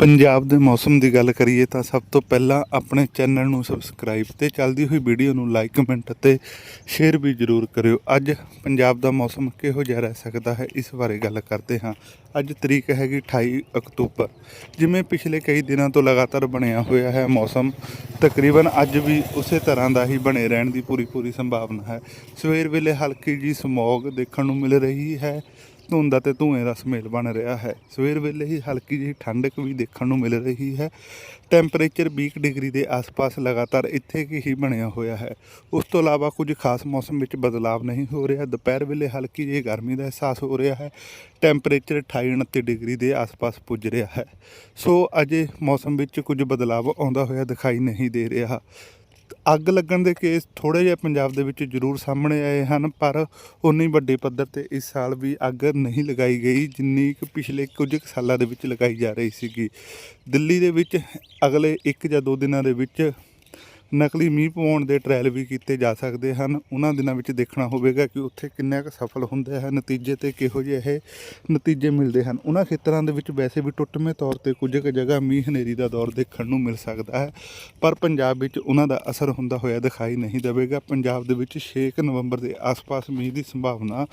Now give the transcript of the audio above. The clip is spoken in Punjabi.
ਪੰਜਾਬ ਦੇ ਮੌਸਮ ਦੀ ਗੱਲ ਕਰੀਏ ਤਾਂ ਸਭ ਤੋਂ ਪਹਿਲਾਂ ਆਪਣੇ ਚੈਨਲ ਨੂੰ ਸਬਸਕ੍ਰਾਈਬ ਤੇ ਚੱਲਦੀ ਹੋਈ ਵੀਡੀਓ ਨੂੰ ਲਾਈਕ, ਕਮੈਂਟ ਅਤੇ ਸ਼ੇਅਰ ਵੀ ਜ਼ਰੂਰ ਕਰਿਓ। ਅੱਜ ਪੰਜਾਬ ਦਾ ਮੌਸਮ ਕਿਹੋ ਜਿਹਾ ਰਹਿ ਸਕਦਾ ਹੈ, ਇਸ ਬਾਰੇ ਗੱਲ ਕਰਦੇ ਹਾਂ। ਅੱਜ ਤਰੀਕ ਹੈਗੀ 28 ਅਕਤੂਬਰ। ਜਿਵੇਂ ਪਿਛਲੇ ਕਈ ਦਿਨਾਂ ਤੋਂ ਲਗਾਤਾਰ ਬਣਿਆ ਹੋਇਆ ਹੈ ਮੌਸਮ, ਤਕਰੀਬਨ ਅੱਜ ਵੀ ਉਸੇ ਤਰ੍ਹਾਂ ਦਾ ਹੀ ਬਣੇ ਰਹਿਣ ਦੀ ਪੂਰੀ ਪੂਰੀ ਸੰਭਾਵਨਾ ਹੈ। ਸਵੇਰ ਵੇਲੇ ਹਲਕੀ ਜੀ ਸਮੌਗ ਦੇਖਣ ਨੂੰ ਮਿਲ ਰਹੀ ਹੈ। ਧੁੰਦ ਅਤੇ ਧੂਏ ਦਾ ਸਮੇਲ ਬਣ ਰਿਹਾ ਹੈ। ਸਵੇਰ ਵੇਲੇ ਹੀ ਹਲਕੀ ਜਿਹੀ ਠੰਡਕ ਵੀ ਦੇਖਣ ਨੂੰ ਮਿਲ ਰਹੀ ਹੈ। ਟੈਂਪਰੇਚਰ 20 ਡਿਗਰੀ ਦੇ ਆਸ-ਪਾਸ ਲਗਾਤਾਰ ਇੱਥੇ ਕੀ ਹੀ ਬਣਿਆ ਹੋਇਆ ਹੈ। ਉਸ ਤੋਂ ਇਲਾਵਾ ਕੁਝ ਖਾਸ ਮੌਸਮ ਵਿੱਚ ਬਦਲਾਵ ਨਹੀਂ ਹੋ ਰਿਹਾ। ਦੁਪਹਿਰ ਵੇਲੇ ਹਲਕੀ ਜਿਹੀ ਗਰਮੀ ਦਾ ਅਹਿਸਾਸ ਹੋ ਰਿਹਾ ਹੈ। ਟੈਂਪਰੇਚਰ 28-29 ਡਿਗਰੀ ਦੇ ਆਸ-ਪਾਸ ਪੁੱਜ ਰਿਹਾ ਹੈ। ਸੋ ਅਜੇ ਮੌਸਮ ਵਿੱਚ ਕੁਝ ਬਦਲਾਵ ਆਉਂਦਾ ਹੋਇਆ ਦਿਖਾਈ ਨਹੀਂ ਦੇ ਰਿਹਾ। ਅੱਗ ਲੱਗਣ ਦੇ ਕੇਸ ਥੋੜੇ ਜਿਹਾ ਪੰਜਾਬ ਦੇ ਵਿੱਚ ਜ਼ਰੂਰ ਸਾਹਮਣੇ ਆਏ ਹਨ, ਪਰ ਉਨੀ ਵੱਡੇ ਪੱਧਰ ਤੇ ਇਸ ਸਾਲ ਵੀ ਅੱਗ ਨਹੀਂ ਲਗਾਈ ਗਈ, ਜਿੰਨੀ ਕਿ ਪਿਛਲੇ ਕੁਝ ਕੁ ਸਾਲਾਂ ਦੇ ਵਿੱਚ ਲਗਾਈ ਜਾ ਰਹੀ ਸੀਗੀ। ਦਿੱਲੀ ਦੇ ਵਿੱਚ ਅਗਲੇ 1 ਜਾਂ 2 ਦਿਨਾਂ ਦੇ ਵਿੱਚ ਨਕਲੀ ਮੀਂਹ ਪਵਾਉਣ ਦੇ ਟ੍ਰਾਇਲ ਵੀ ਕੀਤੇ ਜਾ ਸਕਦੇ ਹਨ। ਉਹਨਾਂ ਦਿਨਾਂ ਵਿੱਚ ਦੇਖਣਾ ਹੋਵੇਗਾ ਕਿ ਉੱਥੇ ਕਿੰਨਾ ਕੁ ਸਫਲ ਹੁੰਦੇ ਹਨ। ਨਤੀਜੇ ਤੇ ਕਿਹੋ ਜਿਹੇ ਇਹ ਨਤੀਜੇ ਮਿਲਦੇ ਹਨ। ਉਹਨਾਂ ਖੇਤਰਾਂ ਦੇ ਵਿੱਚ ਵੈਸੇ ਵੀ ਟੁੱਟਵੇਂ ਤੌਰ ਤੇ ਕੁਝ ਕੁ ਜਗ੍ਹਾ ਮੀਂਹ ਹਨੇਰੀ ਦਾ ਦੌਰ ਦੇਖਣ ਨੂੰ ਮਿਲ ਸਕਦਾ ਹੈ। ਪਰ ਪੰਜਾਬ ਵਿੱਚ ਉਹਨਾਂ ਦਾ ਅਸਰ ਹੁੰਦਾ ਹੋਇਆ ਦਿਖਾਈ ਨਹੀਂ ਦੇਵੇਗਾ। ਪੰਜਾਬ ਦੇ ਵਿੱਚ 6 ਕੁ ਨਵੰਬਰ ਦੇ ਆਸ-ਪਾਸ ਮੀਂਹ ਦੀ ਸੰਭਾਵਨਾ